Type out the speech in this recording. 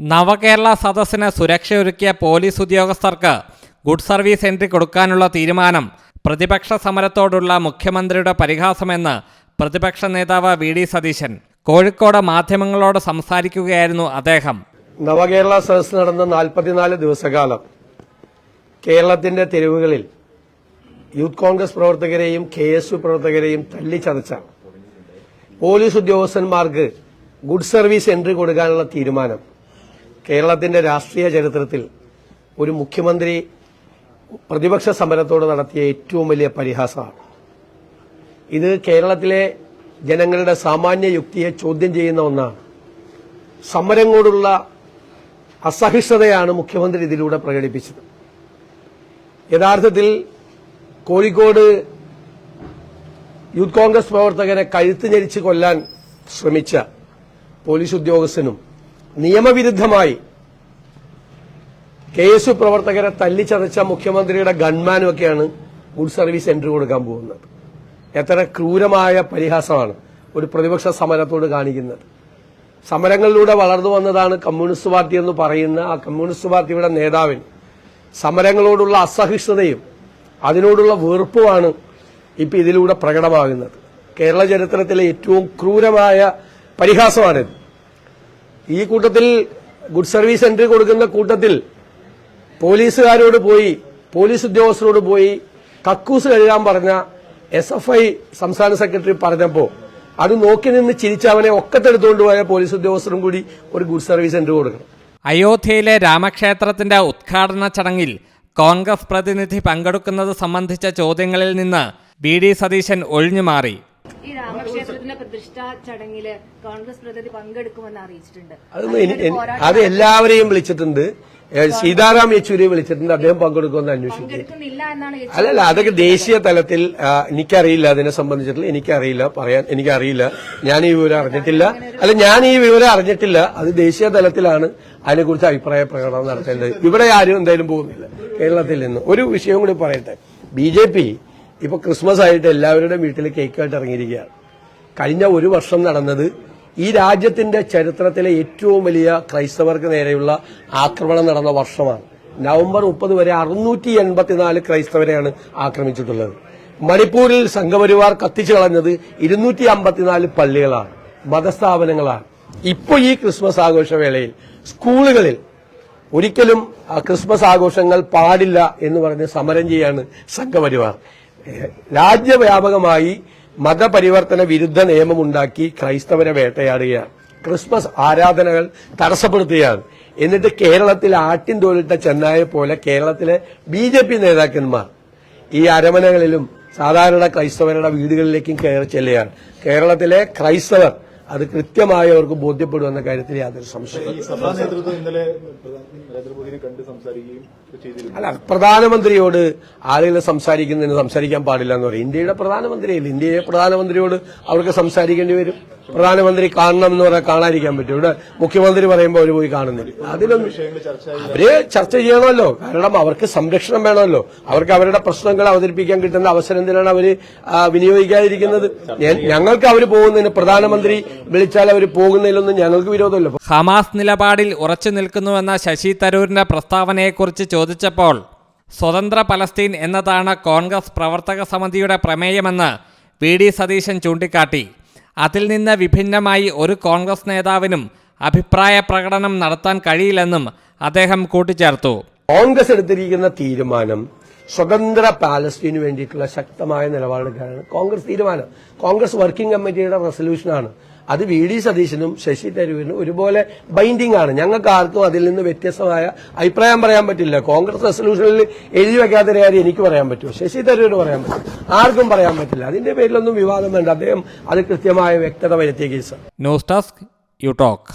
നവകേരള സദസ്സിന് സുരക്ഷയൊരുക്കിയ പോലീസ് ഉദ്യോഗസ്ഥർക്ക് ഗുഡ് സർവീസ് എൻട്രി കൊടുക്കാനുള്ള തീരുമാനം പ്രതിപക്ഷ സമരത്തോടുള്ള മുഖ്യമന്ത്രിയുടെ പരിഹാസമെന്ന് പ്രതിപക്ഷ നേതാവ് വി ഡി സതീശൻ. കോഴിക്കോട് മാധ്യമങ്ങളോട് സംസാരിക്കുകയായിരുന്നു അദ്ദേഹം. നവകേരള സദസ് നടന്ന നാൽപ്പത്തിനാല് ദിവസകാലം കേരളത്തിന്റെ തെരുവുകളിൽ യൂത്ത് കോൺഗ്രസ് പ്രവർത്തകരെയും കെ എസ് യു പ്രവർത്തകരെയും തല്ലിച്ചതച്ച പോലീസ് ഉദ്യോഗസ്ഥന്മാർക്ക് ഗുഡ് സർവീസ് എൻട്രി കൊടുക്കാനുള്ള തീരുമാനം കേരളത്തിന്റെ രാഷ്ട്രീയ ചരിത്രത്തിൽ ഒരു മുഖ്യമന്ത്രി പ്രതിപക്ഷ സമരത്തോട് നടത്തിയ ഏറ്റവും വലിയ പരിഹാസമാണ്. ഇത് കേരളത്തിലെ ജനങ്ങളുടെ സാമാന്യ യുക്തിയെ ചോദ്യം ചെയ്യുന്ന ഒന്നാണ്. സമരങ്ങളോടുള്ള അസഹിഷ്ണുതയാണ് മുഖ്യമന്ത്രി ഇതിലൂടെ പ്രകടിപ്പിച്ചത്. യഥാർത്ഥത്തിൽ കോഴിക്കോട് യൂത്ത് കോൺഗ്രസ് പ്രവർത്തകരെ കഴുത്ത് ഞെരിച്ച് കൊല്ലാൻ ശ്രമിച്ച പോലീസ് ഉദ്യോഗസ്ഥനും നിയമവിരുദ്ധമായി കെ എസ് യു പ്രവർത്തകരെ തല്ലിച്ചതച്ച മുഖ്യമന്ത്രിയുടെ ഗൺമാനും ഒക്കെയാണ് ഗുഡ് സർവീസ് സെന്റർ കൊടുക്കാൻ പോകുന്നത്. എത്ര ക്രൂരമായ പരിഹാസമാണ് ഒരു പ്രതിപക്ഷ സമരത്തോട് കാണിക്കുന്നത്. സമരങ്ങളിലൂടെ വളർന്നു വന്നതാണ് കമ്മ്യൂണിസ്റ്റ് പാർട്ടി എന്ന് പറയുന്ന ആ കമ്മ്യൂണിസ്റ്റ് പാർട്ടിയുടെ നേതാവിന് സമരങ്ങളോടുള്ള അസഹിഷ്ണുതയും അതിനോടുള്ള വെറുപ്പുമാണ് ഇപ്പൊ ഇതിലൂടെ പ്രകടമാകുന്നത്. കേരള ചരിത്രത്തിലെ ഏറ്റവും ക്രൂരമായ പരിഹാസമാണിത്. ഈ കൂട്ടത്തിൽ ഗുഡ് സർവീസ് എൻട്രി കൊടുക്കുന്ന കൂട്ടത്തിൽ പോലീസുകാരോട് പോയി പോലീസ് ഉദ്യോഗസ്ഥരോട് പോയി കക്കൂസ് കഴുകാൻ പറഞ്ഞ എസ് എഫ് ഐ സംസ്ഥാന സെക്രട്ടറി പറഞ്ഞപ്പോ അത് നോക്കി നിന്ന് ചിരിച്ചവനെ ഒക്കത്തെടുത്തുകൊണ്ട് പോയ പോലീസ് ഉദ്യോഗസ്ഥരും കൂടി ഒരു ഗുഡ് സർവീസ് എൻട്രി കൊടുക്കണം. അയോധ്യയിലെ രാമക്ഷേത്രത്തിന്റെ ഉദ്ഘാടന ചടങ്ങിൽ കോൺഗ്രസ് പ്രതിനിധി പങ്കെടുക്കുന്നത് സംബന്ധിച്ച ചോദ്യങ്ങളിൽ നിന്ന് ബി ഡി സതീശൻ ഒഴിഞ്ഞുമാറി. പ്രതിഷ്ഠാ ചടങ്ങിൽ കോൺഗ്രസ് പ്രതിനിധി പങ്കെടുക്കുമെന്ന് അറിയിച്ചിട്ടുണ്ട്. അത് എല്ലാവരെയും വിളിച്ചിട്ടുണ്ട്. സീതാറാം യെച്ചൂരിയെ വിളിച്ചിട്ടുണ്ട്. അദ്ദേഹം പങ്കെടുക്കുമെന്ന് അന്വേഷിക്കും യെച്ചൂരി അല്ലല്ല അതൊക്കെ ദേശീയ തലത്തിൽ എനിക്കറിയില്ല. അതിനെ സംബന്ധിച്ചിട്ടുള്ള എനിക്കറിയില്ല. പറയാൻ എനിക്കറിയില്ല. ഞാൻ ഈ വിവരം അറിഞ്ഞിട്ടില്ല. അല്ല ഞാൻ ഈ വിവരം അറിഞ്ഞിട്ടില്ല. അത് ദേശീയ തലത്തിലാണ് അതിനെക്കുറിച്ച് അഭിപ്രായ പ്രകടനം നടത്തേണ്ടത്. ഇവിടെ ആരും എന്തായാലും പോകുന്നില്ല. കേരളത്തിൽ നിന്ന്. ഒരു വിഷയം കൂടി പറയട്ടെ. ബി ജെ പി ഇപ്പൊ ക്രിസ്മസ് ആയിട്ട് എല്ലാവരുടെയും വീട്ടിൽ കേക്കായിട്ട് ഇറങ്ങിയിരിക്കുകയാണ്. കഴിഞ്ഞ ഒരു വർഷം നടന്നത് ഈ രാജ്യത്തിന്റെ ചരിത്രത്തിലെ ഏറ്റവും വലിയ ക്രൈസ്തവർക്ക് നേരെയുള്ള ആക്രമണം നടന്ന വർഷമാണ്. നവംബർ മുപ്പത് വരെ അറുന്നൂറ്റി എൺപത്തിനാല് ക്രൈസ്തവരെയാണ് ആക്രമിച്ചിട്ടുള്ളത്. മണിപ്പൂരിൽ സംഘപരിവാർ കത്തിച്ചു കളഞ്ഞത് ഇരുന്നൂറ്റി അമ്പത്തിനാല് പള്ളികളാണ് മതസ്ഥാപനങ്ങളാണ്. ഇപ്പൊ ഈ ക്രിസ്മസ് ആഘോഷവേളയിൽ സ്കൂളുകളിൽ ഒരിക്കലും ക്രിസ്മസ് ആഘോഷങ്ങൾ പാടില്ല എന്ന് പറഞ്ഞ് സമരം ചെയ്യാണ് സംഘപരിവാർ. രാജ്യവ്യാപകമായി മതപരിവർത്തന വിരുദ്ധ നിയമമുണ്ടാക്കി ക്രൈസ്തവരെ വേട്ടയാടുകയാണ്. ക്രിസ്മസ് ആരാധനകൾ തടസ്സപ്പെടുത്തുകയാണ്. എന്നിട്ട് കേരളത്തിൽ ആട്ടിൻ തോലിട്ട ചെന്നായെ പോലെ കേരളത്തിലെ ബി ജെ പി നേതാക്കന്മാർ ഈ അരമനകളിലും സാധാരണ ക്രൈസ്തവരുടെ വീടുകളിലേക്കും കയറി ചെല്ലുകയാണ്. കേരളത്തിലെ ക്രൈസ്തവർ അത് കൃത്യമായി അവർക്ക് ബോധ്യപ്പെടുമെന്ന കാര്യത്തിൽ യാതൊരു സംശയം അല്ല പ്രധാനമന്ത്രിയോട് ആളുകളെ സംസാരിക്കുന്നതിന് സംസാരിക്കാൻ പാടില്ല എന്ന് പറയും. ഇന്ത്യയുടെ പ്രധാനമന്ത്രിയല്ലേ? ഇന്ത്യയിലെ പ്രധാനമന്ത്രിയോട് അവർക്ക് സംസാരിക്കേണ്ടി വരും. പ്രധാനമന്ത്രി കാണണം എന്ന് പറഞ്ഞാൽ കാണാതിരിക്കാൻ പറ്റും. ഇവിടെ മുഖ്യമന്ത്രി പറയുമ്പോൾ അവർ പോയി കാണുന്നില്ല. അതിലൊന്നും അവർ ചർച്ച ചെയ്യണമല്ലോ. കാരണം അവർക്ക് സംരക്ഷണം വേണമല്ലോ. അവർക്ക് അവരുടെ പ്രശ്നങ്ങൾ അവതരിപ്പിക്കാൻ കിട്ടുന്ന അവസരം എന്തിനാണ് അവർ വിനിയോഗിക്കാതിരിക്കുന്നത്? ഞങ്ങൾക്ക് അവർ പോകുന്നതിന് പ്രധാനമന്ത്രി വിളിച്ചാൽ അവർ പോകുന്നതിലൊന്നും ഞങ്ങൾക്ക് വിരോധമല്ലോ. ഹമാസ് നിലപാടിൽ ഉറച്ചു നിൽക്കുന്നുവെന്ന ശശി തരൂരിന്റെ പ്രസ്താവനയെക്കുറിച്ച് ചോദിച്ചപ്പോൾ സ്വതന്ത്ര പലസ്തീൻ എന്നതാണ് കോൺഗ്രസ് പ്രവർത്തക സമിതിയുടെ പ്രമേയമെന്ന് വി ഡി സതീശൻ ചൂണ്ടിക്കാട്ടി. അതിൽ നിന്ന് വിഭിന്നമായി ഒരു കോൺഗ്രസ് നേതാവിനും അഭിപ്രായ പ്രകടനം നടത്താൻ കഴിയില്ലെന്നും അദ്ദേഹം കൂട്ടിച്ചേർത്തു. കോൺഗ്രസ് എടുത്തിരിക്കുന്ന തീരുമാനം സ്വതന്ത്ര പാലസ്തീന് വേണ്ടിയിട്ടുള്ള ശക്തമായ നിലപാടെടുക്കാനാണ് കോൺഗ്രസ് തീരുമാനം. കോൺഗ്രസ് വർക്കിംഗ് കമ്മിറ്റിയുടെ റെസൊല്യൂഷനാണ്. അത് വി ഡി സതീശനും ശശി തരൂരിനും ഒരുപോലെ ബൈൻഡിംഗ് ആണ് ഞങ്ങൾക്ക് ആർക്കും അതിൽ നിന്ന് വ്യത്യസ്തമായ അഭിപ്രായം പറയാൻ പറ്റില്ല. കോൺഗ്രസ് റെസൊല്യൂഷനിൽ എഴുതി വെക്കാത്ത കാര്യം എനിക്ക് പറയാൻ പറ്റുമോ? ശശി തരൂരിന് പറയാൻ പറ്റും ആർക്കും പറയാൻ പറ്റില്ല. അതിന്റെ പേരിലൊന്നും വിവാദം വേണ്ട. അദ്ദേഹം അത് കൃത്യമായ വ്യക്തത വരുത്തിയ case news desk you talk.